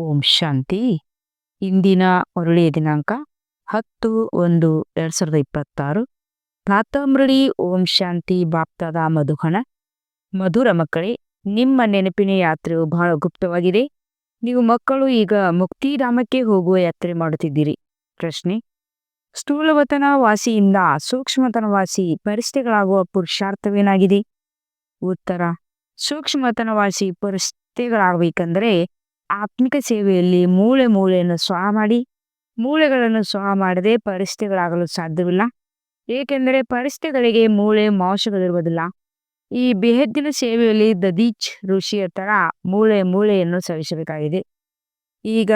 ಓಂ ಶಾಂತಿ. ಇಂದಿನ ಒಳ್ಳೆಯ ದಿನಾಂಕ ಹತ್ತು ಒಂದು ಎರಡು ಸಾವಿರದ ಇಪ್ಪತ್ತಾರು. ತಾತಮೃಡಿ ಓಂ ಶಾಂತಿ ಬಾಪ್ತಾದ ಮಧುಹಣ. ಮಧುರ ಮಕ್ಕಳೇ, ನಿಮ್ಮ ನೆನಪಿನ ಯಾತ್ರೆಯು ಬಹಳ ಗುಪ್ತವಾಗಿದೆ. ನೀವು ಮಕ್ಕಳು ಈಗ ಮುಕ್ತಿಧಾಮಕ್ಕೆ ಹೋಗುವ ಯಾತ್ರೆ ಮಾಡುತ್ತಿದ್ದೀರಿ. ಪ್ರಶ್ನೆ ಸ್ಥೂಲವತನ ವಾಸಿಯಿಂದ ಸೂಕ್ಷ್ಮತನ ವಾಸಿ ಪರಿಸ್ಥಿತಿಗಳಾಗುವ ಪುರುಷಾರ್ಥವೇನಾಗಿದೆ? ಉತ್ತರ ಸೂಕ್ಷ್ಮತನ ವಾಸಿ ಪರಿಸ್ಥಿತಿಗಳಾಗಬೇಕಂದರೆ ಆತ್ಮಿಕ ಸೇವೆಯಲ್ಲಿ ಮೂಳೆ ಮೂಳೆಯನ್ನು ಸ್ವ ಮಾಡಿ, ಮೂಳೆಗಳನ್ನು ಸ್ವ ಮಾಡದೆ ಪರಿಸ್ಥಿತಿಗಳಾಗಲು ಸಾಧ್ಯವಿಲ್ಲ. ಏಕೆಂದರೆ ಪರಿಸ್ಥಿತಿಗಳಿಗೆ ಮೂಳೆ ಮಾಂಸಗಳಿರುವುದಿಲ್ಲ. ಈ ಬೇಹದ್ದಿನ ಸೇವೆಯಲ್ಲಿ ದದೀಚ್ ಋಷಿಯ ತರ ಮೂಳೆ ಮೂಳೆಯನ್ನು ಸವಿಸಬೇಕಾಗಿದೆ. ಈಗ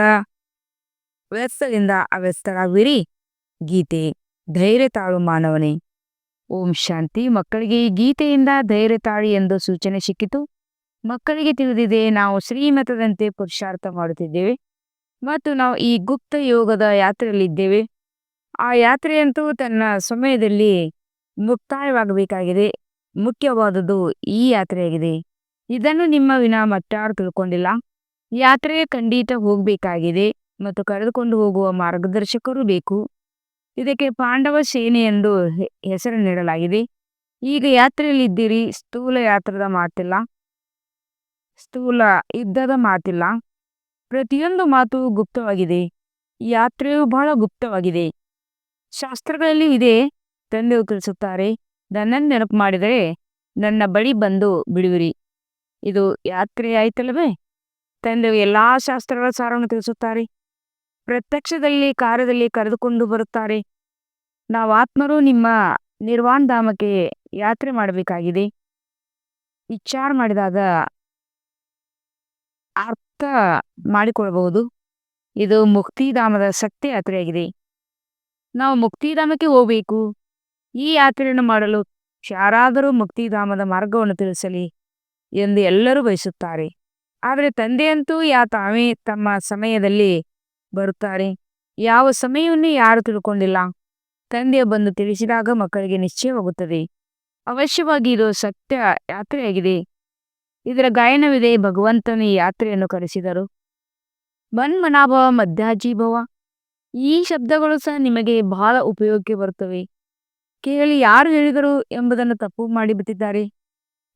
ವ್ಯಸ್ತದಿಂದ ಅವ್ಯಸ್ತರಾಗುವಿರಿ ಗೀತೆ, ಧೈರ್ಯ ತಾಳು ಮಾನವನೇ. ಓಂ ಶಾಂತಿ. ಮಕ್ಕಳಿಗೆ ಈ ಗೀತೆಯಿಂದ ಧೈರ್ಯ ತಾಳಿ ಎಂದು ಸೂಚನೆ ಸಿಕ್ಕಿತು. ಮಕ್ಕಳಿಗೆ ತಿಳಿದಿದೆ ನಾವು ಶ್ರೀಮತದಂತೆ ಪುರುಷಾರ್ಥ ಮಾಡುತ್ತಿದ್ದೇವೆ. ಮತ್ತು ನಾವು ಈ ಗುಪ್ತ ಯೋಗದ ಯಾತ್ರೆಯಲ್ಲಿದ್ದೇವೆ. ಆ ಯಾತ್ರೆಯಂತೂ ತನ್ನ ಸಮಯದಲ್ಲಿ ಮುಕ್ತಾಯವಾಗಬೇಕಾಗಿದೆ. ಮುಖ್ಯವಾದದ್ದು ಈ ಯಾತ್ರೆಯಾಗಿದೆ. ಇದನ್ನು ನಿಮ್ಮ ವಿನ ಮತ್ತಾರು ತಿಳ್ಕೊಂಡಿಲ್ಲ. ಯಾತ್ರೆ ಖಂಡಿತ ಹೋಗಬೇಕಾಗಿದೆ ಮತ್ತು ಕರೆದುಕೊಂಡು ಹೋಗುವ ಮಾರ್ಗದರ್ಶಕರು ಬೇಕು. ಇದಕ್ಕೆ ಪಾಂಡವ ಸೇನೆ ಎಂದು ಹೆಸರು ನೀಡಲಾಗಿದೆ. ಈಗ ಯಾತ್ರೆಯಲ್ಲಿದ್ದೀರಿ? ಸ್ಥೂಲ ಯಾತ್ರದ ಮಾತಿಲ್ಲ. ಸ್ಥೂಲ ಇದ್ದದ ಮಾತಿಲ್ಲ. ಪ್ರತಿಯೊಂದು ಮಾತು ಗುಪ್ತವಾಗಿದೆ. ಯಾತ್ರೆಯು ಬಹಳ ಗುಪ್ತವಾಗಿದೆ. ಶಾಸ್ತ್ರಗಳಲ್ಲಿ ಇದೆ ತಂದೆಯು ತಿಳಿಸುತ್ತಾರೆ, ನನ್ನನ್ನು ನೆನಪು ಮಾಡಿದರೆ ನನ್ನ ಬಳಿ ಬಂದು ಬಿಡುವಿರಿ. ಇದು ಯಾತ್ರೆ ಆಯ್ತಲ್ಲವೇ ತಂದೆಯು ಎಲ್ಲಾ ಶಾಸ್ತ್ರಗಳ ಸಾರವನ್ನು ತಿಳಿಸುತ್ತಾರೆ. ಪ್ರತ್ಯಕ್ಷದಲ್ಲಿ, ಕಾರ್ಯದಲ್ಲಿ ಕರೆದುಕೊಂಡು ಬರುತ್ತಾರೆ. ನಾವು ಆತ್ಮರು ನಿಮ್ಮ ನಿರ್ವಾಣಧಾಮಕ್ಕೆ ಯಾತ್ರೆ ಮಾಡಬೇಕಾಗಿದೆ. ವಿಚಾರ ಮಾಡಿದಾಗ ಅರ್ಥ ಮಾಡಿಕೊಳ್ಳಬಹುದು ಇದು ಮುಕ್ತಿಧಾಮದ ಶಕ್ತಿ ಯಾತ್ರೆಯಾಗಿದೆ. ನಾವು ಮುಕ್ತಿಧಾಮಕ್ಕೆ ಹೋಗಬೇಕು. ಈ ಯಾತ್ರೆಯನ್ನು ಮಾಡಲು ಯಾರಾದರೂ ಮುಕ್ತಿಧಾಮದ ಮಾರ್ಗವನ್ನು ತಿಳಿಸಲಿ ಎಂದು ಎಲ್ಲರೂ ಬಯಸುತ್ತಾರೆ. ಆದರೆ ತಂದೆಯಂತೂ ಯಾ ತಾವೇ ತಮ್ಮ ಸಮಯದಲ್ಲಿ ಬರುತ್ತಾರೆ. ಯಾವ ಸಮಯವನ್ನು ಯಾರು ತಿಳ್ಕೊಂಡಿಲ್ಲ. ತಂದೆಯ ಬಂದು ತಿಳಿಸಿದಾಗ ಮಕ್ಕಳಿಗೆ ನಿಶ್ಚಯವಾಗುತ್ತದೆ. ಅವಶ್ಯವಾಗಿ ಇದು ಸತ್ಯ ಯಾತ್ರೆಯಾಗಿದೆ. ಇದರ ಗಾಯನವಿದೆ ಭಗವಂತನ ಯಾತ್ರೆಯನ್ನು ಕರೆಸಿದರು. ಮನ್ಮನಾಭವ ಮಧ್ಯಾಜೀಭವ ಈ ಶಬ್ದಗಳು ಸಹ ನಿಮಗೆ ಬಹಳ ಉಪಯೋಗಕ್ಕೆ ಬರುತ್ತವೆ. ಕೇಳಿ ಯಾರು ಹೇಳಿದರು ಎಂಬುದನ್ನು ತಪ್ಪು ಮಾಡಿಬಿಟ್ಟಿದ್ದಾರೆ.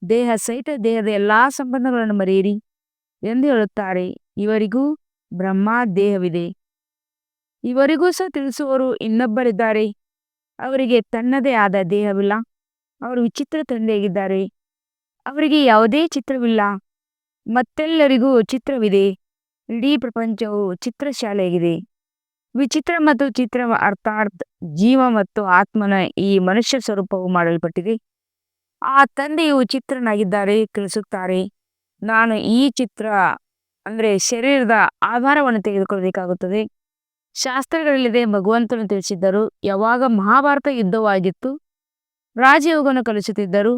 ದೇಹ ಸಹಿತ ದೇಹದ ಎಲ್ಲಾ ಸಂಬಂಧಗಳನ್ನು ಮರೆಯಿರಿ ಎಂದು ಹೇಳುತ್ತಾರೆ. ಇವರಿಗೂ ಬ್ರಹ್ಮ ದೇಹವಿದೆ. ಇವರಿಗೂ ಸಹ ತಿಳಿಸುವವರು ಇನ್ನೊಬ್ಬರಿದ್ದಾರೆ. ಅವರಿಗೆ ತನ್ನದೇ ಆದ ದೇಹವಿಲ್ಲ. ಅವರು ವಿಚಿತ್ರ ತಂದೆಯಾಗಿದ್ದಾರೆ. ಅವರಿಗೆ ಯಾವುದೇ ಚಿತ್ರವಿಲ್ಲ. ಮತ್ತೆಲ್ಲರಿಗೂ ಚಿತ್ರವಿದೆ. ಇಡೀ ಪ್ರಪಂಚವು ಚಿತ್ರಶಾಲೆಯಾಗಿದೆ. ವಿಚಿತ್ರ ಮತ್ತು ಚಿತ್ರ ಅರ್ಥಾರ್ಥ ಜೀವ ಮತ್ತು ಆತ್ಮನ ಈ ಮನುಷ್ಯ ಸ್ವರೂಪವು ಮಾಡಲ್ಪಟ್ಟಿದೆ. ಆ ತಂದೆಯು ಚಿತ್ರನಾಗಿದ್ದಾರೆ ತಿಳಿಸುತ್ತಾರೆ ನಾನು ಈ ಚಿತ್ರ, ಅಂದರೆ ಶರೀರದ ಆಧಾರವನ್ನು ತೆಗೆದುಕೊಳ್ಳಬೇಕಾಗುತ್ತದೆ. ಶಾಸ್ತ್ರಗಳಲ್ಲಿದೆ, ಭಗವಂತನು ತಿಳಿಸಿದ್ದರು, ಯಾವಾಗ ಮಹಾಭಾರತ ಯುದ್ಧವಾಗಿತ್ತು, ರಾಜಯೋಗವನ್ನು ಕಲಿಸುತ್ತಿದ್ದರು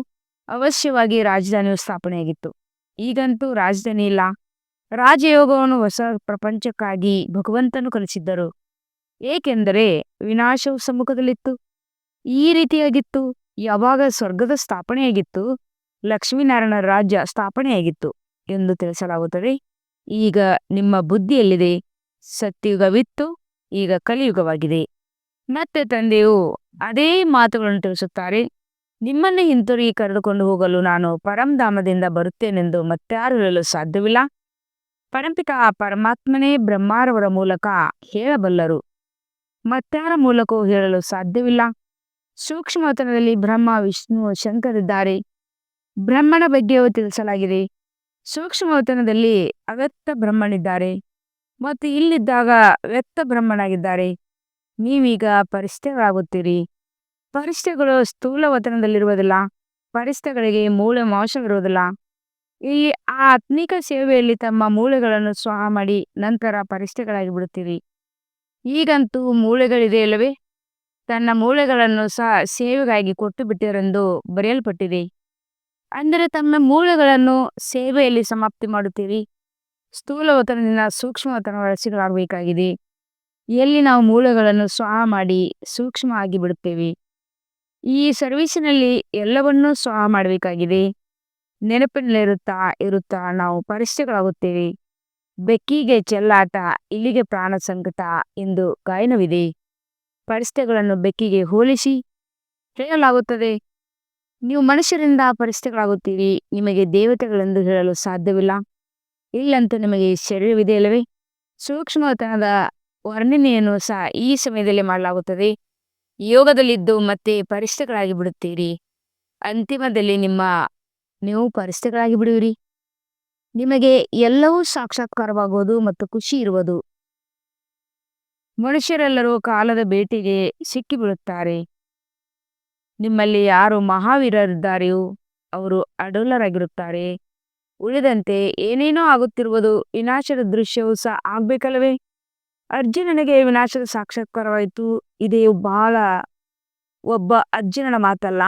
ಅವಶ್ಯವಾಗಿ ರಾಜಧಾನಿಯು ಸ್ಥಾಪನೆಯಾಗಿತ್ತು. ಈಗಂತೂ ರಾಜಧಾನಿ ಇಲ್ಲ. ರಾಜಯೋಗವನ್ನು ಹೊಸ ಪ್ರಪಂಚಕ್ಕಾಗಿ ಭಗವಂತನು ಕಲಿಸಿದ್ದರು. ಏಕೆಂದರೆ ವಿನಾಶವು ಸಮ್ಮುಖದಲ್ಲಿತ್ತು. ಈ ರೀತಿಯಾಗಿತ್ತು. ಯಾವಾಗ ಸ್ವರ್ಗದ ಸ್ಥಾಪನೆಯಾಗಿತ್ತು, ಲಕ್ಷ್ಮೀನಾರಾಯಣ ರಾಜ್ಯ ಸ್ಥಾಪನೆಯಾಗಿತ್ತು ಎಂದು ತಿಳಿಸಲಾಗುತ್ತದೆ. ಈಗ ನಿಮ್ಮ ಬುದ್ಧಿಯಲ್ಲಿದೆ ಸತ್ಯಯುಗವಿತ್ತು ಈಗ ಕಲಿಯುಗವಾಗಿದೆ. ಮತ್ತೆ ತಂದೆಯು ಅದೇ ಮಾತುಗಳನ್ನು ತಿಳಿಸುತ್ತಾರೆ. ನಿಮ್ಮನ್ನು ಹಿಂತಿರುಗಿ ಕರೆದುಕೊಂಡು ಹೋಗಲು ನಾನು ಪರಂಧಾಮದಿಂದ ಬರುತ್ತೇನೆಂದು ಮತ್ತಾರು ಹೇಳಲು ಸಾಧ್ಯವಿಲ್ಲ. ಪರಂಪಿತ ಪರಮಾತ್ಮನೇ ಬ್ರಹ್ಮಾರವರ ಮೂಲಕ ಹೇಳಬಲ್ಲರು. ಮತ್ತಾರ ಮೂಲಕವೂ ಹೇಳಲು ಸಾಧ್ಯವಿಲ್ಲ. ಸೂಕ್ಷ್ಮತನದಲ್ಲಿ ಬ್ರಹ್ಮ, ವಿಷ್ಣು, ಶಂಕರಿದ್ದಾರೆ. ಬ್ರಹ್ಮನ ಬಗ್ಗೆಯೂ ತಿಳಿಸಲಾಗಿದೆ. ಸೂಕ್ಷ್ಮವತನದಲ್ಲಿ ಅವ್ಯಕ್ತ ಬ್ರಹ್ಮನಿದ್ದಾರೆ. ಮತ್ತು ಇಲ್ಲಿದ್ದಾಗ ವ್ಯಕ್ತ ಬ್ರಹ್ಮನಾಗಿದ್ದಾರೆ. ನೀವೀಗ ಪರಿಸ್ಥಿತಿಗಳಾಗುತ್ತೀರಿ. ಪರಿಸ್ಥಿತಿಗಳು ಸ್ಥೂಲ ವತನದಲ್ಲಿರುವುದಿಲ್ಲ ಪರಿಸ್ಥಿತಿಗಳಿಗೆ ಮೂಳೆ ಮಾಂಸವಿರುವುದಿಲ್ಲ ಈ ಆ ಆತ್ಮಿಕ ಸೇವೆಯಲ್ಲಿ ತಮ್ಮ ಮೂಳೆಗಳನ್ನು ಸ್ವಾಹ ಮಾಡಿ ನಂತರ ಪರಿಸ್ಥಿತಿಗಳಾಗಿ ಬಿಡುತ್ತೀರಿ. ಈಗಂತೂ ಮೂಳೆಗಳಿದೆ ಅಲ್ಲವೇ? ತನ್ನ ಮೂಳೆಗಳನ್ನು ಸಹ ಸೇವೆಗಾಗಿ ಕೊಟ್ಟು ಬಿಟ್ಟಿರೆಂದು ಬರೆಯಲ್ಪಟ್ಟಿದೆ. ಅಂದರೆ ತಮ್ಮ ಮೂಳೆಗಳನ್ನು ಸೇವೆಯಲ್ಲಿ ಸಮಾಪ್ತಿ ಮಾಡುತ್ತೀರಿ. ಸ್ಥೂಲ ಒತ್ತನದಿಂದ ಸೂಕ್ಷ್ಮ ಒತ್ತನ ಎಲ್ಲಿ ನಾವು ಮೂಳೆಗಳನ್ನು ಸ್ವಾಹ ಮಾಡಿ ಸೂಕ್ಷ್ಮ ಆಗಿ ಬಿಡುತ್ತೇವೆ? ಈ ಸರ್ವೀಸಿನಲ್ಲಿ ಎಲ್ಲವನ್ನೂ ಸಹ ಮಾಡಬೇಕಾಗಿದೆ. ನೆನಪಿನಲ್ಲಿರುತ್ತಾ, ಇರುತ್ತಾ ನಾವು ಪರಿಸ್ಥಿತಿಗಳಾಗುತ್ತೇವೆ ಬೆಕ್ಕಿಗೆ ಚೆಲ್ಲಾಟ ಇಲ್ಲಿಗೆ ಪ್ರಾಣ ಸಂಕಟ ಎಂದು ಗಾಯನವಿದೆ. ಪರಿಸ್ಥಿತಿಗಳನ್ನು ಬೆಕ್ಕಿಗೆ ಹೋಲಿಸಿ ಹೇಳಲಾಗುತ್ತದೆ. ನೀವು ಮನುಷ್ಯರಿಂದ ಪರಿಸ್ಥಿತಿಗಳಾಗುತ್ತೀರಿ ನಿಮಗೆ ದೇವತೆಗಳೆಂದು ಹೇಳಲು ಸಾಧ್ಯವಿಲ್ಲ. ಇಲ್ಲಂತೂ ನಿಮಗೆ ಶರೀರವಿದೆ ಅಲ್ಲವೇ ಸೂಕ್ಷ್ಮತನದ ವರ್ಣನೆಯನ್ನು ಸಹ ಈ ಸಮಯದಲ್ಲಿ ಮಾಡಲಾಗುತ್ತದೆ. ಯೋಗದಲ್ಲಿದ್ದು ಮತ್ತೆ ಪರಿಷ್ಠಗಳಾಗಿ ಬಿಡುತ್ತೀರಿ. ಅಂತಿಮದಲ್ಲಿ ನಿಮ್ಮ ನೀವು ಪರಿಷ್ಠಗಳಾಗಿ ಬಿಡುವಿರಿ. ನಿಮಗೆ ಎಲ್ಲವೂ ಸಾಕ್ಷಾತ್ಕಾರವಾಗುವುದು ಮತ್ತು ಖುಷಿ ಇರುವುದು. ಮನುಷ್ಯರೆಲ್ಲರೂ ಕಾಲದ ಭೇಟಿಗೆ ಸಿಕ್ಕಿಬಿಡುತ್ತಾರೆ. ನಿಮ್ಮಲ್ಲಿ ಯಾರು ಮಹಾವೀರರಿದ್ದಾರೆಯೋ ಅವರು ಅಡೋಲರಾಗಿರುತ್ತಾರೆ. ಉಳಿದಂತೆ ಏನೇನೋ ಆಗುತ್ತಿರುವುದು ವಿನಾಶದ ದೃಶ್ಯವೂ ಸಹ ಆಗ್ಬೇಕಲ್ಲವೇ? ಅರ್ಜುನನಿಗೆ ವಿನಾಶದ ಸಾಕ್ಷಾತ್ಕಾರವಾಯಿತು. ಇದೇ ಬಹಳ ಒಬ್ಬ ಅರ್ಜುನನ ಮಾತಲ್ಲ.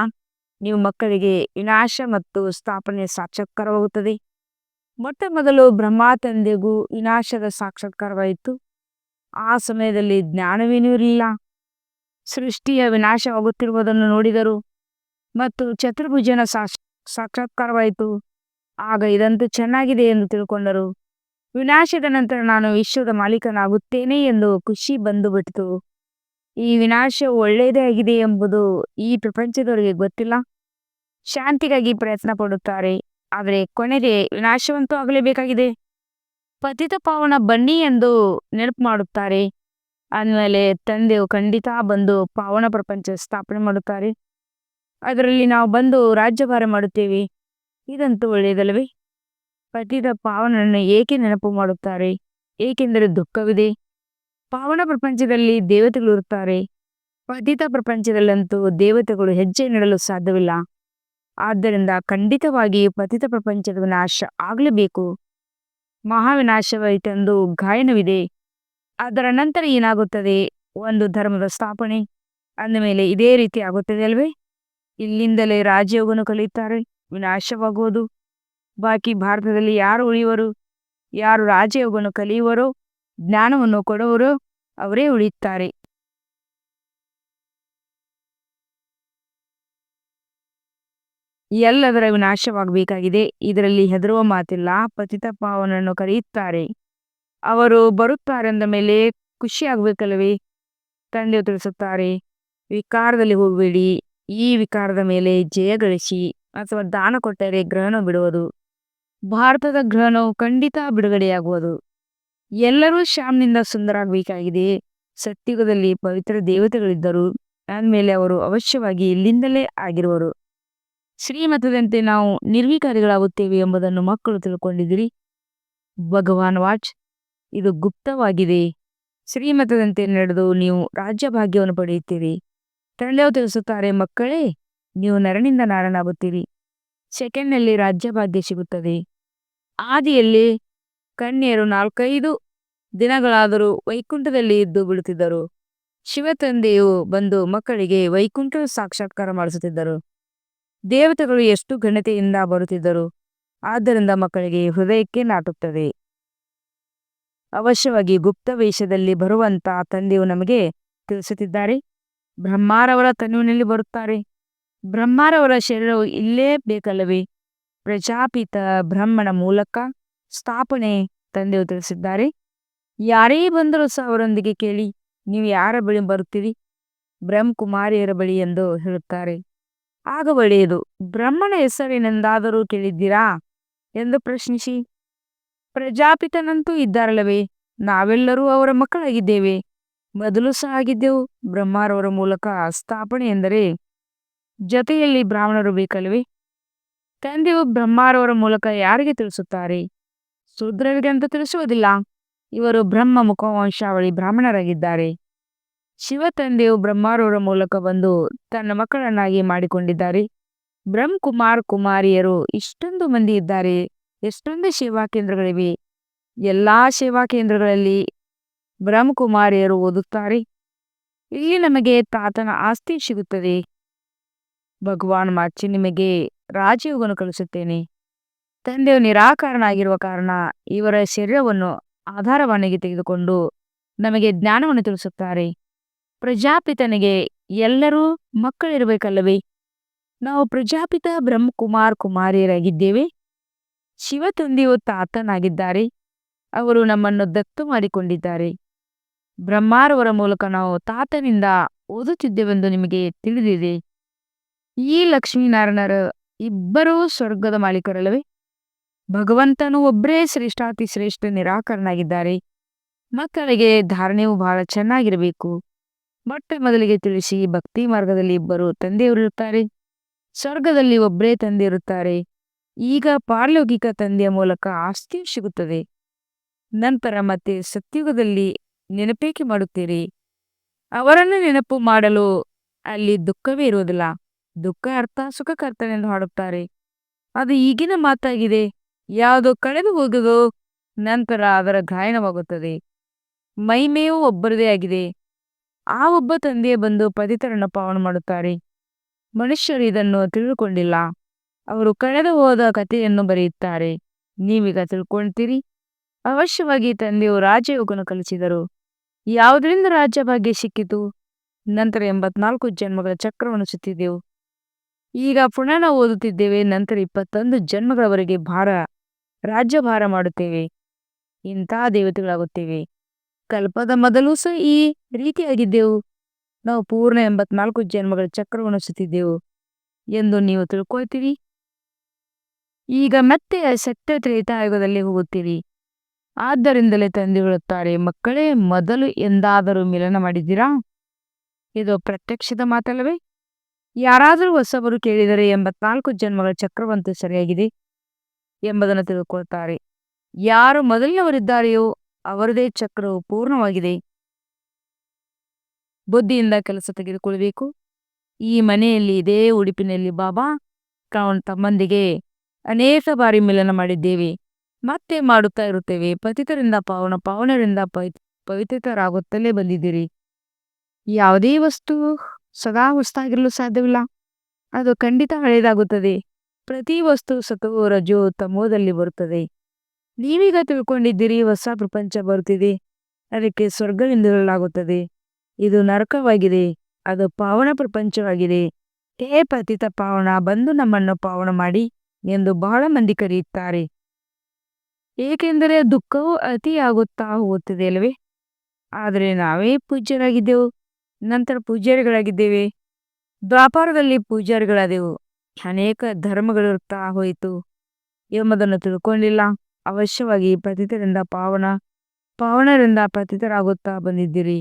ನೀವು ಮಕ್ಕಳಿಗೆ ವಿನಾಶ ಮತ್ತು ಸ್ಥಾಪನೆ ಸಾಕ್ಷಾತ್ಕಾರವಾಗುತ್ತದೆ. ಮೊಟ್ಟ ಮೊದಲು ಬ್ರಹ್ಮ ತಂದೆಗೂ ವಿನಾಶದ ಸಾಕ್ಷಾತ್ಕಾರವಾಯಿತು. ಆ ಸಮಯದಲ್ಲಿ ಜ್ಞಾನವೇನೂ ಇರಲಿಲ್ಲ. ಸೃಷ್ಟಿಯ ವಿನಾಶವಾಗುತ್ತಿರುವುದನ್ನು ನೋಡಿದರು. ಮತ್ತು ಚತುರ್ಭುಜನ ಸಾಕ್ಷಾತ್ಕಾರವಾಯಿತು. ಆಗ ಇದಂತೂ ಚೆನ್ನಾಗಿದೆ ಎಂದು ತಿಳ್ಕೊಂಡರು. ವಿನಾಶದ ನಂತರ ನಾನು ವಿಶ್ವದ ಮಾಲೀಕನಾಗುತ್ತೇನೆ ಎಂದು ಖುಷಿ ಬಂದು ಬಿಟ್ಟಿತು ಈ ವಿನಾಶ ಒಳ್ಳೆಯದೇ ಆಗಿದೆ ಎಂಬುದು ಈ ಪ್ರಪಂಚದವರಿಗೆ ಗೊತ್ತಿಲ್ಲ. ಶಾಂತಿಗಾಗಿ ಪ್ರಯತ್ನ ಪಡುತ್ತಾರೆ. ಆದರೆ ಕೊನೆಗೆ ವಿನಾಶವಂತೂ ಆಗಲೇಬೇಕಾಗಿದೆ. ಪತಿತ ಪಾವನ ಬನ್ನಿ ಎಂದು ನೆನಪು ಮಾಡುತ್ತಾರೆ. ಆದಮೇಲೆ ತಂದೆಯು ಖಂಡಿತ ಬಂದು ಪಾವನ ಪ್ರಪಂಚ ಸ್ಥಾಪನೆ ಮಾಡುತ್ತಾರೆ. ಅದರಲ್ಲಿ ನಾವು ಬಂದು ರಾಜ್ಯಭಾರ ಮಾಡುತ್ತೇವೆ. ಇದಂತೂ ಒಳ್ಳೆಯದಲ್ಲವೇ? ಪತಿತ ಪಾವನನ್ನು ಏಕೆ ನೆನಪು ಮಾಡುತ್ತಾರೆ? ಏಕೆಂದರೆ ದುಃಖವಿದೆ. ಪಾವನ ಪ್ರಪಂಚದಲ್ಲಿ ದೇವತೆಗಳು ಇರುತ್ತಾರೆ. ಪತಿತ ಪ್ರಪಂಚದಲ್ಲಂತೂ ದೇವತೆಗಳು ಹೆಜ್ಜೆ ನೀಡಲು ಸಾಧ್ಯವಿಲ್ಲ. ಆದ್ದರಿಂದ ಖಂಡಿತವಾಗಿ ಪತಿತ ಪ್ರಪಂಚದ ವಿನಾಶ ಆಗಲೇಬೇಕು. ಮಹಾವಿನಾಶವಾಯಿತೆಂದು ಗಾಯನವಿದೆ. ಅದರ ನಂತರ ಏನಾಗುತ್ತದೆ? ಒಂದು ಧರ್ಮದ ಸ್ಥಾಪನೆ. ಅಂದಮೇಲೆ ಇದೇ ರೀತಿ ಆಗುತ್ತದೆ ಅಲ್ವೇ ಇಲ್ಲಿಂದಲೇ ರಾಜಯೋಗನು ಕಲಿಯುತ್ತಾರೆ. ವಿನಾಶವಾಗುವುದು. ಬಾಕಿ ಭಾರತದಲ್ಲಿ ಯಾರು ಉಳಿಯುವರು? ಯಾರು ರಾಜಯೋಗವನ್ನು ಕಲಿಯುವರೋ? ಜ್ಞಾನವನ್ನು ಕೊಡುವರೋ? ಅವರೇ ಉಳಿಯುತ್ತಾರೆ. ಎಲ್ಲದರ ವಿನಾಶವಾಗಬೇಕಾಗಿದೆ. ಇದರಲ್ಲಿ ಹೆದರುವ ಮಾತಿಲ್ಲ. ಪತಿತ ಪಾವನನ್ನು ಕರೆಯುತ್ತಾರೆ. ಅವರು ಬರುತ್ತಾರೆಂದ ಮೇಲೆ ಖುಷಿಯಾಗಬೇಕಲ್ಲವೇ? ತಂದೆ ತಿಳಿಸುತ್ತಾರೆ, ವಿಕಾರದಲ್ಲಿ ಹೋಗಬೇಡಿ. ಈ ವಿಕಾರದ ಮೇಲೆ ಜಯ ಗಳಿಸಿ, ಅಥವಾ ದಾನ ಕೊಟ್ಟರೆ ಗ್ರಹಣ ಬಿಡುವುದು. ಭಾರತದ ಗ್ರಹಣವು ಖಂಡಿತ ಬಿಡುಗಡೆಯಾಗುವುದು. ಎಲ್ಲರೂ ಶ್ಯಾಮ್ನಿಂದ ಸುಂದರಾಗಬೇಕಾಗಿದೆ. ಸತ್ಯುಗದಲ್ಲಿ ಪವಿತ್ರ ದೇವತೆಗಳಿದ್ದರು. ಆದ್ಮೇಲೆ ಅವರು ಅವಶ್ಯವಾಗಿ ಇಲ್ಲಿಂದಲೇ ಆಗಿರುವರು. ಶ್ರೀಮತದಂತೆ ನಾವು ನಿರ್ವಿಕಾರಿಗಳಾಗುತ್ತೇವೆ ಎಂಬುದನ್ನು ಮಕ್ಕಳು ತಿಳ್ಕೊಂಡಿದ್ದೀರಿ. ಭಗವಾನ್ ವಾಚ್, ಇದು ಗುಪ್ತವಾಗಿದೆ. ಶ್ರೀಮತದಂತೆ ನಡೆದು ನೀವು ರಾಜ್ಯ ಭಾಗ್ಯವನ್ನು ಪಡೆಯುತ್ತೀರಿ. ತಂದೆಯು ತಿಳಿಸುತ್ತಾರೆ, ಮಕ್ಕಳೇ, ನೀವು ನರನಿಂದ ನಾರನಾಗುತ್ತೀರಿ. ಸೆಕೆಂಡ್ನಲ್ಲಿ ರಾಜ್ಯ ಭಾಗ್ಯ ಸಿಗುತ್ತದೆ. ಆದಿಯಲ್ಲಿ ಕನ್ಯರು ನಾಲ್ಕೈದು ದಿನಗಳಾದರೂ ವೈಕುಂಠದಲ್ಲಿ ಇದ್ದು ಬಿಡುತ್ತಿದ್ದರು. ಶಿವತಂದೆಯು ಬಂದು ಮಕ್ಕಳಿಗೆ ವೈಕುಂಠ ಸಾಕ್ಷಾತ್ಕಾರ ಮಾಡಿಸುತ್ತಿದ್ದರು. ದೇವತೆಗಳು ಎಷ್ಟು ಘನತೆಯಿಂದ ಬರುತ್ತಿದ್ದರು, ಆದ್ದರಿಂದ ಮಕ್ಕಳಿಗೆ ಹೃದಯಕ್ಕೆ ನಾಟುತ್ತದೆ. ಅವಶ್ಯವಾಗಿ ಗುಪ್ತ ವೇಷದಲ್ಲಿ ಬರುವಂತ ತಂದೆಯು ನಮಗೆ ತಿಳಿಸುತ್ತಿದ್ದಾರೆ. ಬ್ರಹ್ಮಾರವರ ತನುವಿನಲ್ಲಿ ಬರುತ್ತಾರೆ. ಬ್ರಹ್ಮಾರವರ ಶರೀರವು ಇಲ್ಲೇ ಬೇಕಲ್ಲವೇ? ಪ್ರಜಾಪಿತ ಬ್ರಹ್ಮನ ಮೂಲಕ ಸ್ಥಾಪನೆ ತಂದೆಯು ತಿಳಿಸಿದ್ದಾರೆ. ಯಾರೇ ಬಂದರೂ ಸಹ ಅವರೊಂದಿಗೆ ಕೇಳಿ, ನೀವು ಯಾರ ಬಳಿ ಬರುತ್ತೀರಿ? ಬ್ರಹ್ಮಕುಮಾರಿಯರ ಬಳಿ ಎಂದು ಹೇಳುತ್ತಾರೆ. ಆಗ ಒಳ್ಳೆಯದು, ಬ್ರಹ್ಮನ ಹೆಸರಿನೆಂದಾದರೂ ಕೇಳಿದ್ದೀರಾ? ಎಂದು ಪ್ರಶ್ನಿಸಿ, ಪ್ರಜಾಪಿತನಂತೂ ಇದ್ದಾರಲ್ಲವೇ, ನಾವೆಲ್ಲರೂ ಅವರ ಮಕ್ಕಳಾಗಿದ್ದೇವೆ. ಮೊದಲು ಸಹ ಆಗಿದ್ದೆವು, ಬ್ರಹ್ಮಾರವರ ಮೂಲಕ ಸ್ಥಾಪನೆ ಎಂದರೆ ಜೊತೆಯಲ್ಲಿ ಬ್ರಾಹ್ಮಣರು ಬೇಕಲ್ವೇ ತಂದೆಯು ಬ್ರಹ್ಮಾರವರ ಮೂಲಕ ಯಾರಿಗೆ ತಿಳಿಸುತ್ತಾರೆ? ಶೂದ್ರರಿಗೆ ಅಂತ ತಿಳಿಸುವುದಿಲ್ಲ. ಇವರು ಬ್ರಹ್ಮ ಮುಖವಂಶಾವಳಿ ಬ್ರಾಹ್ಮಣರಾಗಿದ್ದಾರೆ. ಶಿವ ತಂದೆಯು ಬ್ರಹ್ಮಾರವರ ಮೂಲಕ ಬಂದು ತನ್ನ ಮಕ್ಕಳನ್ನಾಗಿ ಮಾಡಿಕೊಂಡಿದ್ದಾರೆ. ಬ್ರಹ್ಮ ಕುಮಾರ್ ಕುಮಾರಿಯರು ಇಷ್ಟೊಂದು ಮಂದಿ ಇದ್ದಾರೆ. ಎಷ್ಟೊಂದು ಸೇವಾ ಕೇಂದ್ರಗಳಿವೆ. ಎಲ್ಲಾ ಸೇವಾ ಕೇಂದ್ರಗಳಲ್ಲಿ ಬ್ರಹ್ಮಕುಮಾರಿಯರು ಓದುತ್ತಾರೆ. ಇಲ್ಲಿ ನಮಗೆ ತಾತನ ಆಸ್ತಿ ಸಿಗುತ್ತದೆ. ಭಗವಾನ್ ಮಾಚಿ ನಿಮಗೆ ರಾಜಯೋಗವನ್ನು ಕಳಿಸುತ್ತೇನೆ. ತಂದೆಯು ನಿರಾಕಾರನಾಗಿರುವ ಕಾರಣ ಇವರ ಶರೀರವನ್ನು ಆಧಾರವಾಣಿಗೆ ತೆಗೆದುಕೊಂಡು ನಮಗೆ ಜ್ಞಾನವನ್ನು ತಿಳಿಸುತ್ತಾರೆ. ಪ್ರಜಾಪಿತನಿಗೆ ಎಲ್ಲರೂ ಮಕ್ಕಳಿರಬೇಕಲ್ಲವೇ? ನಾವು ಪ್ರಜಾಪಿತ ಬ್ರಹ್ಮಕುಮಾರ್ ಕುಮಾರಿಯರಾಗಿದ್ದೇವೆ. ಶಿವ ತಂದೆಯು ತಾತನಾಗಿದ್ದಾರೆ. ಅವರು ನಮ್ಮನ್ನು ದತ್ತು ಮಾಡಿಕೊಂಡಿದ್ದಾರೆ. ಬ್ರಹ್ಮಾರವರ ಮೂಲಕ ನಾವು ತಾತನಿಂದ ಓದುತ್ತಿದ್ದೇವೆಂದು ನಿಮಗೆ ತಿಳಿದಿದೆ. ಈ ಲಕ್ಷ್ಮೀನಾರಾಯಣರ ಇಬ್ಬರೂ ಸ್ವರ್ಗದ ಮಾಲೀಕರಲ್ಲವೇ? ಭಗವಂತನು ಒಬ್ಬರೇ ಶ್ರೇಷ್ಠಾತಿ ಶ್ರೇಷ್ಠ ನಿರಾಕರಣಾಗಿದ್ದಾರೆ ಮಕ್ಕಳಿಗೆ ಧಾರಣೆಯು ಬಹಳ ಚೆನ್ನಾಗಿರಬೇಕು. ಮೊಟ್ಟ ಮೊದಲಿಗೆ ತಿಳಿಸಿ ಭಕ್ತಿ ಮಾರ್ಗದಲ್ಲಿ ಇಬ್ಬರು ತಂದೆಯವರಿರುತ್ತಾರೆ. ಸ್ವರ್ಗದಲ್ಲಿ ಒಬ್ಬರೇ ತಂದೆ ಇರುತ್ತಾರೆ ಈಗ ಪಾರಲೌಕಿಕ ತಂದೆಯ ಮೂಲಕ ಆಸ್ತಿಯು ಸಿಗುತ್ತದೆ. ನಂತರ ಮತ್ತೆ ಸತ್ಯುಗದಲ್ಲಿ ನೆನಪೇಕೆ ಮಾಡುತ್ತೀರಿ? ಅವರನ್ನು ನೆನಪು ಮಾಡಲು ಅಲ್ಲಿ ದುಃಖವೇ ಇರುವುದಿಲ್ಲ. ದುಃಖ ಅರ್ಥ ಸುಖಕರ್ತನೆಂದು ಹಾಡುತ್ತಾರೆ. ಅದು ಈಗಿನ ಮಾತಾಗಿದೆ. ಯಾವುದೋ ಕಳೆದು ಹೋಗದೋ ನಂತರ ಅದರ ಗಾಯನವಾಗುತ್ತದೆ. ಮೈಮೇವು ಒಬ್ಬರದೇ ಆಗಿದೆ. ಆ ಒಬ್ಬ ತಂದೆಯ ಬಂದು ಪತಿತರನ್ನು ಪಾವನ ಮಾಡುತ್ತಾರೆ. ಮನುಷ್ಯರು ಇದನ್ನು ತಿಳಿದುಕೊಂಡಿಲ್ಲ. ಅವರು ಕಳೆದು ಹೋದ ಕಥೆಯನ್ನು ಬರೆಯುತ್ತಾರೆ. ನೀವೀಗ ತಿಳ್ಕೊಳ್ತೀರಿ. ಅವಶ್ಯವಾಗಿ ತಂದೆಯು ರಾಜಯೋಗವನ್ನು ಕಲಿಸಿದರು. ಯಾವುದರಿಂದ ರಾಜ್ಯ ಭಾಗ್ಯ ಸಿಕ್ಕಿತು? ನಂತರ ಎಂಬತ್ನಾಲ್ಕು ಜನ್ಮಗಳ ಚಕ್ರವನ್ನು ಸುತ್ತಿದ್ದೆವು ಈಗ ಪುನಃ ನಾವು ಓದುತ್ತಿದ್ದೇವೆ, ನಂತರ ಇಪ್ಪತ್ತೊಂದು ಜನ್ಮಗಳವರೆಗೆ ಭಾರ, ರಾಜ್ಯ ಭಾರ ಮಾಡುತ್ತೇವೆ, ಇಂಥ ದೇವತೆಗಳಾಗುತ್ತೇವೆ. ಕಲ್ಪದ ಮೊದಲು ಸಹ ಈ ರೀತಿಯಾಗಿದ್ದೆವು. ನಾವು ಪೂರ್ಣ ಎಂಬತ್ನಾಲ್ಕು ಜನ್ಮಗಳ ಚಕ್ರವನ್ನು ಸುತ್ತಿದ್ದೆವು ಎಂದು ನೀವು ತಿಳ್ಕೊಳ್ತೀರಿ. ಈಗ ಮತ್ತೆ ಸತ್ಯ ತ್ರೇತಾಯುಗದಲ್ಲಿ ಹೋಗುತ್ತೀರಿ. ಆದ್ದರಿಂದಲೇ ತಂದೆ ಹೇಳುತ್ತಾರೆ ಮಕ್ಕಳೇ, ಮೊದಲು ಎಂದಾದರೂ ಮಿಲನ ಮಾಡಿದ್ದೀರಾ? ಇದು ಪ್ರತ್ಯಕ್ಷದ ಮಾತಲ್ಲವೇ? ಯಾರಾದರೂ ಹೊಸಬರು ಕೇಳಿದರೆ ಎಂಬತ್ನಾಲ್ಕು ಜನ್ಮಗಳ ಚಕ್ರವಂತ ಸರಿಯಾಗಿದೆ ಎಂಬುದನ್ನು ತಿಳ್ಕೊಳ್ತಾರೆ. ಯಾರು ಮೊದಲಿನವರಿದ್ದಾರೆಯೋ ಅವರದೇ ಚಕ್ರವು ಪೂರ್ಣವಾಗಿದೆ. ಬುದ್ಧಿಯಿಂದ ಕೆಲಸ ತೆಗೆದುಕೊಳ್ಳಬೇಕು. ಈ ಮನೆಯಲ್ಲಿ ಇದೇ ಉಡುಪಿನಲ್ಲಿ ಬಾಬಾ ಕಾವನ್ ತಮ್ಮಂದಿಗೆ ಅನೇಕ ಬಾರಿ ಮಿಲನ ಮಾಡಿದ್ದೇವೆ. ಮತ್ತೆ ಮಾಡುತ್ತಾ ಇರುತ್ತೇವೆ. ಪತಿತರಿಂದ ಪಾವನ, ಪಾವನರಿಂದ ಪವಿ ಪವಿತ್ರರಾಗುತ್ತಲೇ ಬಂದಿದ್ದೀರಿ. ಯಾವುದೇ ವಸ್ತು ಸದಾ ಹೊಸದಾಗಿರಲು ಸಾಧ್ಯವಿಲ್ಲ. ಅದು ಖಂಡಿತ ಹಳೆಯದಾಗುತ್ತದೆ. ಪ್ರತಿ ವಸ್ತು ಸತವೋ ರಜೋ ತಮೋದಲ್ಲಿ ಬರುತ್ತದೆ. ನೀವೀಗ ತಿಳ್ಕೊಂಡಿದ್ದೀರಿ, ಹೊಸ ಪ್ರಪಂಚ ಬರುತ್ತಿದೆ. ಅದಕ್ಕೆ ಸ್ವರ್ಗವೆಂದು ಹೇಳಲಾಗುತ್ತದೆ ಇದು ನರಕವಾಗಿದೆ. ಅದು ಪಾವನ ಪ್ರಪಂಚವಾಗಿದೆ. ಹೇ ಪತಿತ ಪಾವನ, ಬಂದು ನಮ್ಮನ್ನು ಪಾವನ ಮಾಡಿ ಎಂದು ಬಹಳ ಮಂದಿ ಕರೆಯುತ್ತಾರೆ. ಏಕೆಂದರೆ ದುಃಖವು ಅತಿಯಾಗುತ್ತಾ ಹೋಗುತ್ತದೆ ಅಲ್ಲವೇ? ಆದರೆ ನಾವೇ ಪೂಜ್ಯರಾಗಿದ್ದೆವು. ನಂತರ ಪೂಜಾರಿಗಳಾಗಿದ್ದೇವೆ. ದ್ವಾಪಾರದಲ್ಲಿ ಪೂಜಾರಿಗಳಾದೆವು. ಅನೇಕ ಧರ್ಮಗಳಿರುತ್ತಾ ಹೋಯಿತು. ಎಂಬುದನ್ನು ತಿಳ್ಕೊಂಡಿಲ್ಲ. ಅವಶ್ಯವಾಗಿ ಪತಿತರಿಂದ ಪಾವನ, ಪಾವನರಿಂದ ಪತಿತರಾಗುತ್ತಾ ಬಂದಿದ್ದೀರಿ.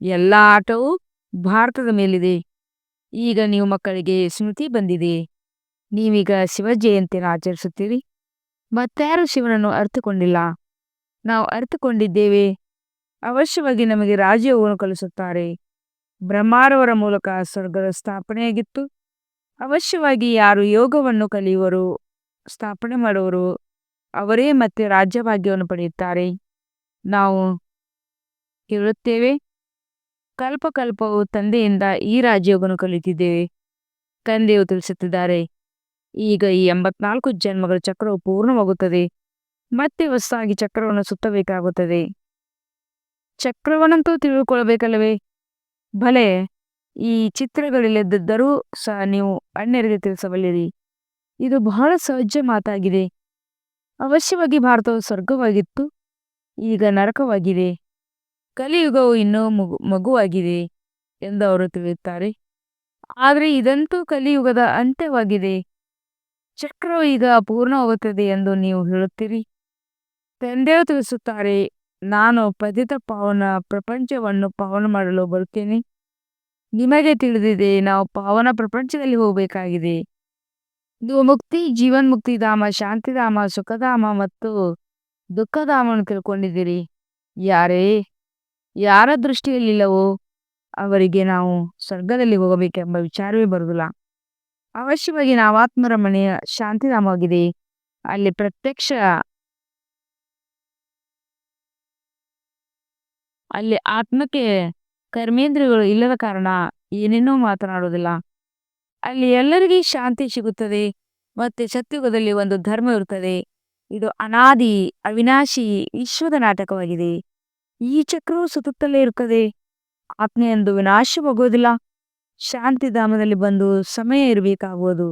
ಎಲ್ಲ ಆಟವೂ ಭಾರತದ ಮೇಲಿದೆ. ಈಗ ನೀವು ಮಕ್ಕಳಿಗೆ ಸ್ಮೃತಿ ಬಂದಿದೆ. ನೀವೀಗ ಶಿವ ಜಯಂತಿಯನ್ನು ಆಚರಿಸುತ್ತೀರಿ. ಮತ್ತಾರು ಶಿವನನ್ನು ಅರ್ಥಕೊಂಡಿಲ್ಲ ನಾವು ಅರ್ಥಕೊಂಡಿದ್ದೇವೆ ಅವಶ್ಯವಾಗಿ ನಮಗೆ ರಾಜ್ಯವನ್ನು ಕಲಿಸುತ್ತಾರೆ. ಬ್ರಹ್ಮಾರವರ ಮೂಲಕ ಸ್ವರ್ಗದ ಸ್ಥಾಪನೆಯಾಗಿತ್ತು. ಅವಶ್ಯವಾಗಿ ಯಾರು ಯೋಗವನ್ನು ಕಲಿಯುವರು, ಸ್ಥಾಪನೆ ಮಾಡುವರು, ಅವರೇ ಮತ್ತೆ ರಾಜ್ಯಭಾಗ್ಯವನ್ನು ಪಡೆಯುತ್ತಾರೆ. ನಾವು ಹೇಳುತ್ತೇವೆ ಕಲ್ಪ ಕಲ್ಪವು ತಂದೆಯಿಂದ ಈ ರಾಜ್ಯವನ್ನು ಕಲಿತಿದ್ದೇವೆ, ತಂದೆಯು ತಿಳಿಸುತ್ತಿದ್ದಾರೆ. ಈಗ ಈ ಎಂಬತ್ನಾಲ್ಕು ಜನ್ಮಗಳ ಚಕ್ರವು ಪೂರ್ಣವಾಗುತ್ತದೆ, ಮತ್ತೆ ಹೊಸದಾಗಿ ಚಕ್ರವನ್ನು ಸುತ್ತಬೇಕಾಗುತ್ತದೆ. ಚಕ್ರವನ್ನಂತೂ ತಿಳ್ಕೊಳ್ಬೇಕಲ್ಲವೇ ಭಲೆ ಈ ಚಿತ್ರಗಳಿಲ್ಲದಿದ್ದರೂ ಸಹ ನೀವು ಅಣ್ಣರಿಗೆ ತಿಳಿಸಬಲ್ಲಿರಿ. ಇದು ಬಹಳ ಸಹಜ ಮಾತಾಗಿದೆ. ಅವಶ್ಯವಾಗಿ ಭಾರತವು ಸ್ವರ್ಗವಾಗಿತ್ತು, ಈಗ ನರಕವಾಗಿದೆ. ಕಲಿಯುಗವು ಇನ್ನೂ ಮಗು, ಮಗುವಾಗಿದೆ ಎಂದು ಅವರು ತಿಳಿಯುತ್ತಾರೆ. ಆದರೆ ಇದಂತೂ ಕಲಿಯುಗದ ಅಂತ್ಯವಾಗಿದೆ. ಚಕ್ರವು ಈಗ ಪೂರ್ಣವಾಗುತ್ತದೆ ಎಂದು ನೀವು ಹೇಳುತ್ತೀರಿ. ತಂದೆಯು ತಿಳಿಸುತ್ತಾರೆ ನಾನು ಪತಿತ ಪಾವನ ಪ್ರಪಂಚವನ್ನು ಪಾವನ ಮಾಡಲು ಬರುತ್ತೇನೆ. ನಿಮಗೆ ತಿಳಿದಿದೆ, ನಾವು ಪಾವನ ಪ್ರಪಂಚದಲ್ಲಿ ಹೋಗಬೇಕಾಗಿದೆ. ಇದು ಮುಕ್ತಿ ಜೀವನ್ಮುಕ್ತಿ ಧಾಮ, ಶಾಂತಿಧಾಮ, ಸುಖಧಾಮ ಮತ್ತು ದುಃಖಧಾಮವನ್ನು ತಿಳ್ಕೊಂಡಿದ್ದೀರಿ. ಯಾರೇ? ಯಾರ ದೃಷ್ಟಿಯಲ್ಲಿಲ್ಲವೋ ಅವರಿಗೆ ನಾವು ಸ್ವರ್ಗದಲ್ಲಿ ಹೋಗಬೇಕೆಂಬ ವಿಚಾರವೇ ಬರುವುದಿಲ್ಲ. ಅವಶ್ಯವಾಗಿ ನಾವು ಮನೆಯ ಶಾಂತಿಧಾಮವಾಗಿದೆ. ಅಲ್ಲಿ ಪ್ರತ್ಯಕ್ಷ ಅಲ್ಲಿ ಆತ್ಮಕ್ಕೆ ಕರ್ಮೇಂದ್ರಿಯಗಳು ಇಲ್ಲದ ಕಾರಣ ಏನೇನೋ ಮಾತನಾಡುವುದಿಲ್ಲ. ಅಲ್ಲಿ ಎಲ್ಲರಿಗೂ ಶಾಂತಿ ಸಿಗುತ್ತದೆ, ಮತ್ತೆ ಸತ್ಯುಗದಲ್ಲಿ ಒಂದು ಧರ್ಮ ಇರುತ್ತದೆ. ಇದು ಅನಾದಿ, ಅವಿನಾಶಿ, ವಿಶ್ವದ ನಾಟಕವಾಗಿದೆ. ಈ ಚಕ್ರವು ಸುತ್ತುತ್ತಲೇ ಇರುತ್ತದೆ. ಆತ್ಮ ಎಂದು ವಿನಾಶವಾಗುವುದಿಲ್ಲ. ಶಾಂತಿಧಾಮದಲ್ಲಿ ಬಂದು ಸಮಯ ಇರಬೇಕಾಗುವುದು.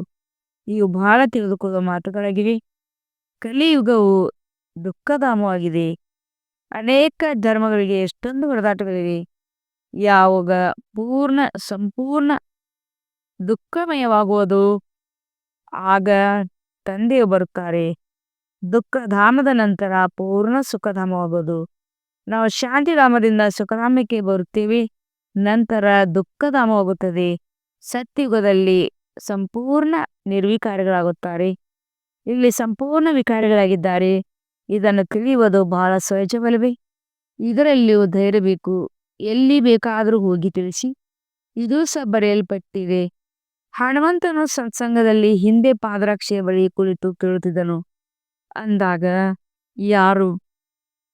ಇವು ಬಹಳ ತಿಳಿದುಕೊಳ್ಳುವ ಮಾತುಗಳಾಗಿವೆ. ಕಲಿಯುಗವು ದುಃಖಧಾಮವಾಗಿದೆ. ಅನೇಕ ಧರ್ಮಗಳಿಗೆ ಎಷ್ಟೊಂದು ಹೊಡೆದಾಟಗಳಿವೆ ಯಾವಾಗ ಪೂರ್ಣ, ಸಂಪೂರ್ಣ ದುಃಖಮಯವಾಗುವುದು, ಆಗ ತಂದೆಯು ಬರುತ್ತಾರೆ. ದುಃಖಧಾಮದ ನಂತರ ಪೂರ್ಣ ಸುಖಧಾಮವಾಗುವುದು. ನಾವು ಶಾಂತಿಧಾಮದಿಂದ ಸುಖಧಾಮಕ್ಕೆ ಬರುತ್ತೇವೆ. ನಂತರ ದುಃಖಧಾಮವಾಗುತ್ತದೆ. ಸತ್ಯುಗದಲ್ಲಿ ಸಂಪೂರ್ಣ ನಿರ್ವಿಕಾರಿಗಳಾಗುತ್ತಾರೆ. ಇಲ್ಲಿ ಸಂಪೂರ್ಣ ವಿಕಾರಿಗಳಾಗಿದ್ದಾರೆ. ಇದನ್ನು ತಿಳಿಯುವುದು ಬಹಳ ಸಹಜವಲ್ಲವೇ? ಇದರಲ್ಲಿಯೂ ಧೈರ್ಯ ಬೇಕು ಎಲ್ಲಿ ಬೇಕಾದರೂ ಹೋಗಿ ತಿಳಿಸಿ. ಇದು ಸಹ ಬರೆಯಲ್ಪಟ್ಟಿದೆ. ಹನುಮಂತನು ಸತ್ಸಂಗದಲ್ಲಿ ಹಿಂದೆ ಪಾದರಕ್ಷೆಯ ಬಳಿ ಕುಳಿತು ಕೇಳುತ್ತಿದ್ದನು. ಅಂದಾಗ, ಯಾರು?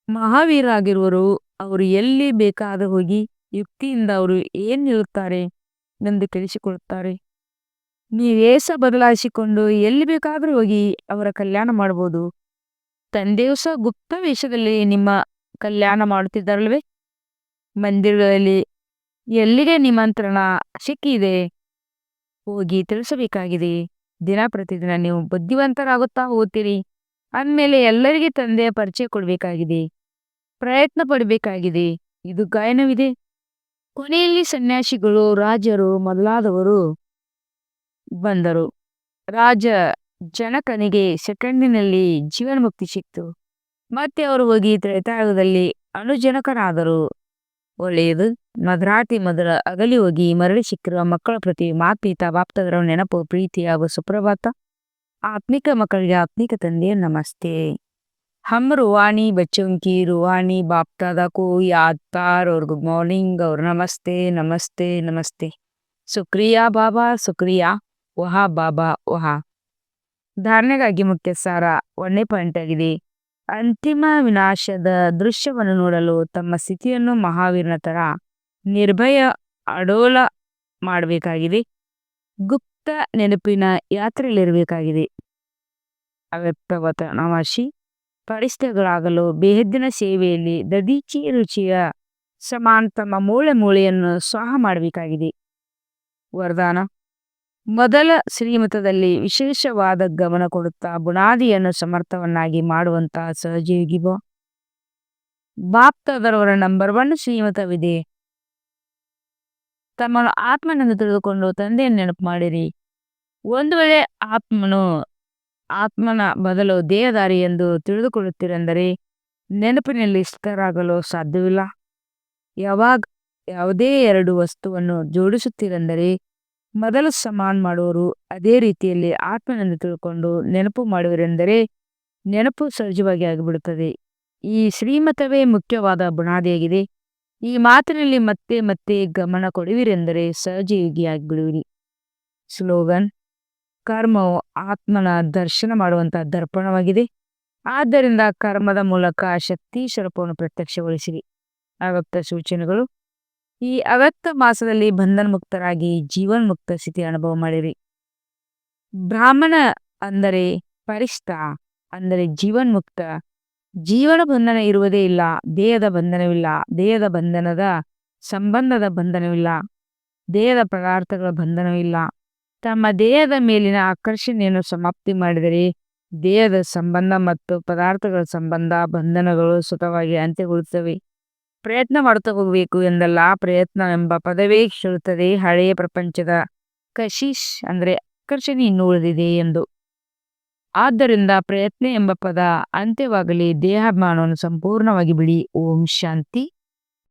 ಮಹಾವೀರಾಗಿರುವರು. ಅವರು ಎಲ್ಲಿ ಬೇಕಾದರೂ ಹೋಗಿ ಯುಕ್ತಿಯಿಂದ ಅವರು ಏನು ಹೇಳುತ್ತಾರೆ ಎಂದು ತಿಳಿಸಿಕೊಡುತ್ತಾರೆ. ನೀವೇಸ ಬದಲಾಯಿಸಿಕೊಂಡು ಎಲ್ಲಿ ಬೇಕಾದರೂ ಹೋಗಿ ಅವರ ಕಲ್ಯಾಣ ಮಾಡಬಹುದು. ತಂದೆಯು ಸಹ ಗುಪ್ತ ವೇಷದಲ್ಲಿ ನಿಮ್ಮ ಕಲ್ಯಾಣ ಮಾಡುತ್ತಿದ್ದಾರಲ್ವೇ? ಮಂದಿರಗಳಲ್ಲಿ ಎಲ್ಲಿಗೆ ನಿಮಂತ್ರಣ ಸಿಕ್ಕಿದೆ? ಹೋಗಿ ತಿಳಿಸಬೇಕಾಗಿದೆ. ದಿನ ಪ್ರತಿದಿನ ನೀವು ಬುದ್ಧಿವಂತರಾಗುತ್ತಾ ಹೋಗ್ತೀರಿ ಅಂದಮೇಲೆ ಎಲ್ಲರಿಗೆ ತಂದೆಯ ಪರಿಚಯ ಕೊಡಬೇಕಾಗಿದೆ. ಪ್ರಯತ್ನ ಪಡಬೇಕಾಗಿದೆ. ಇದು ಗಾಯನವಿದೆ. ಕೊನೆಯಲ್ಲಿ ಸನ್ಯಾಸಿಗಳು, ರಾಜರು ಮೊದಲಾದವರು ಬಂದರು. ರಾಜ ಜನಕನಿಗೆ ಸೆಕೆಂಡಿನಲ್ಲಿ ಜೀವನ್ಮುಕ್ತಿ ಸಿಕ್ತು. ಮತ್ತೆ ಅವರು ಹೋಗಿ ತ್ರೇತಾಯುಗದಲ್ಲಿ ಅನುಜನಕನಾದರು. ಒಳ್ಳೆಯದು. ಮದ್ರಾತಿ ಮೊದಲ ಅಗಲಿ ಹೋಗಿ ಮರಳಿ ಸಿಕ್ಕಿರುವ ಮಕ್ಕಳ ಪ್ರತಿ ಮಾತೀತ ಬಾಪ್ತದರ ನೆನಪು, ಪ್ರೀತಿ ಹಾಗೂ ಸುಪ್ರಭಾತ. ಆತ್ಮಿಕ ಮಕ್ಕಳಿಗೆ ಆತ್ಮಿಕ ತಂದೆಯ ನಮಸ್ತೆ. ಹಮ್ ರುವಾಣಿ ಬಚ್ಚುಂಕಿ, ರುವಾಣಿ ಬಾಪ್ತಾದ ಕು ಯಾದ್ ಪಾರ್ ಅವ್ರ ಗುಡ್ ಮಾರ್ನಿಂಗ್ ಅವ್ರ ನಮಸ್ತೆ ನಮಸ್ತೆ ನಮಸ್ತೆ. ಸುಕ್ರಿಯಾ ಬಾಬಾ, ಸುಕ್ರಿಯಾ. ಓಹಾ ಬಾಬಾ, ವಹಾ. ಧಾರಣೆಗಾಗಿ ಮುಖ್ಯ ಸಾರ ಒಂದೇ ಪಾಯಿಂಟ್ ಆಗಿದೆ. ಅಂತಿಮ ವಿನಾಶದ ದೃಶ್ಯವನ್ನು ನೋಡಲು ತಮ್ಮ ಸ್ಥಿತಿಯನ್ನು ಮಹಾವೀರನ ತರ ನಿರ್ಭಯ ಅಡೋಲ ಮಾಡಬೇಕಾಗಿದೆ. ಗುಪ್ತ ನೆನಪಿನ ಯಾತ್ರೆಯಲ್ಲಿರಬೇಕಾಗಿದೆ. ಅವ್ಯಕ್ತವತ ನವಾಶಿ ಪರಿಸ್ಥಿತಿಗಳಾಗಲು ಬೇಹದ್ದಿನ ಸೇವೆಯಲ್ಲಿ ದದೀಚಿ ರುಚಿಯ ಸಮಾನ ತಮ್ಮ ಮೂಳೆ ಮೂಳೆಯನ್ನು ಸ್ವಾಹ ಮಾಡಬೇಕಾಗಿದೆ. ವರದಾನ ಮೊದಲ ಶ್ರೀಮತದಲ್ಲಿ ವಿಶೇಷವಾದ ಗಮನ ಕೊಡುತ್ತಾ ಬುನಾದಿಯನ್ನು ಸಮರ್ಥವನ್ನಾಗಿ ಮಾಡುವಂತಹ ಸಹಜಯೋಗಿ ಬೋ ಬಾಪ್ತದರವರ ನಂಬರ್ ಒನ್ ಶ್ರೀಮತವಿದೆ. ತಮ್ಮ ಆತ್ಮನನ್ನು ತಿಳಿದುಕೊಂಡು ತಂದೆಯನ್ನು ನೆನಪು ಮಾಡಿರಿ. ಒಂದು ವೇಳೆ ಆತ್ಮನು, ಆತ್ಮನ ಬದಲು ದೇಹದಾರಿ ಎಂದು ತಿಳಿದುಕೊಳ್ಳುತ್ತೀರೆಂದರೆ ನೆನಪಿನಲ್ಲಿ ಸ್ಥಿತರಾಗಲು ಸಾಧ್ಯವಿಲ್ಲ. ಯಾವಾಗ, ಯಾವುದೇ ಎರಡು ವಸ್ತುವನ್ನು ಜೋಡಿಸುತ್ತೀರೆಂದರೆ ಮೊದಲು ಸಮಾನ್ ಮಾಡುವರು ಅದೇ ರೀತಿಯಲ್ಲಿ ಆತ್ಮನನ್ನು ತಿಳ್ಕೊಂಡು ನೆನಪು ಮಾಡುವರೆಂದರೆ ನೆನಪು ಸಹಜವಾಗಿ ಆಗಿಬಿಡುತ್ತದೆ. ಈ ಶ್ರೀಮತವೇ ಮುಖ್ಯವಾದ ಬುನಾದಿಯಾಗಿದೆ. ಈ ಮಾತಿನಲ್ಲಿ ಮತ್ತೆ ಮತ್ತೆ ಗಮನ ಕೊಡುವಿರೆಂದರೆ ಸಹಜಯೋಗಿಯಾಗಿ ಬಿಡುವಿರಿ ಸ್ಲೋಗನ್, ಕರ್ಮವು ಆತ್ಮನ ದರ್ಶನ ಮಾಡುವಂತಹ ದರ್ಪಣವಾಗಿದೆ. ಆದ್ದರಿಂದ ಕರ್ಮದ ಮೂಲಕ ಶಕ್ತಿ ಸ್ವರೂಪವನ್ನು ಪ್ರತ್ಯಕ್ಷಗೊಳಿಸಿರಿ. ಆಗುತ್ತ ಸೂಚನೆಗಳು. ಈ ಅವ್ಯಕ್ತ ಮಾಸದಲ್ಲಿ ಬಂಧನ ಮುಕ್ತರಾಗಿ ಜೀವನ್ ಮುಕ್ತ ಸ್ಥಿತಿ ಅನುಭವ ಮಾಡಿರಿ. ಬ್ರಾಹ್ಮಣ ಅಂದರೆ ಪರಿಷ್ಠ, ಅಂದರೆ ಜೀವನ್ ಮುಕ್ತ ಜೀವನ ಬಂಧನ ಇರುವುದೇ ಇಲ್ಲ, ದೇಹದ ಬಂಧನವಿಲ್ಲ, ದೇಹದ ಬಂಧನದ ಸಂಬಂಧದ ಬಂಧನವಿಲ್ಲ, ದೇಹದ ಪದಾರ್ಥಗಳ ಬಂಧನವಿಲ್ಲ. ತಮ್ಮ ದೇಹದ ಮೇಲಿನ ಆಕರ್ಷಣೆಯನ್ನು ಸಮಾಪ್ತಿ ಮಾಡಿದರೆ ದೇಹದ ಸಂಬಂಧ ಮತ್ತು ಪದಾರ್ಥಗಳ ಸಂಬಂಧ ಬಂಧನಗಳು ಸುತವಾಗಿ ಅಂತ್ಯಗೊಳ್ಳುತ್ತವೆ. ಪ್ರಯತ್ನ ಮಾಡುತ್ತಾ ಹೋಗಬೇಕು ಎಂದಲ್ಲ ಪ್ರಯತ್ನ ಎಂಬ ಪದವೇ ಹೇಳುತ್ತದೆ ಹಳೆಯ ಪ್ರಪಂಚದ ಕಶಿಶ್ ಅಂದ್ರೆ ಆಕರ್ಷಣೆ ಇನ್ನು ಉಳಿದಿದೆ ಎಂದು. ಆದ್ದರಿಂದ ಪ್ರಯತ್ನ ಎಂಬ ಪದ ಅಂತ್ಯವಾಗಲಿ, ದೇಹಾಭಿಮಾನವನ್ನು ಸಂಪೂರ್ಣವಾಗಿ ಬಿಡಿ. ಓಂ ಶಾಂತಿ.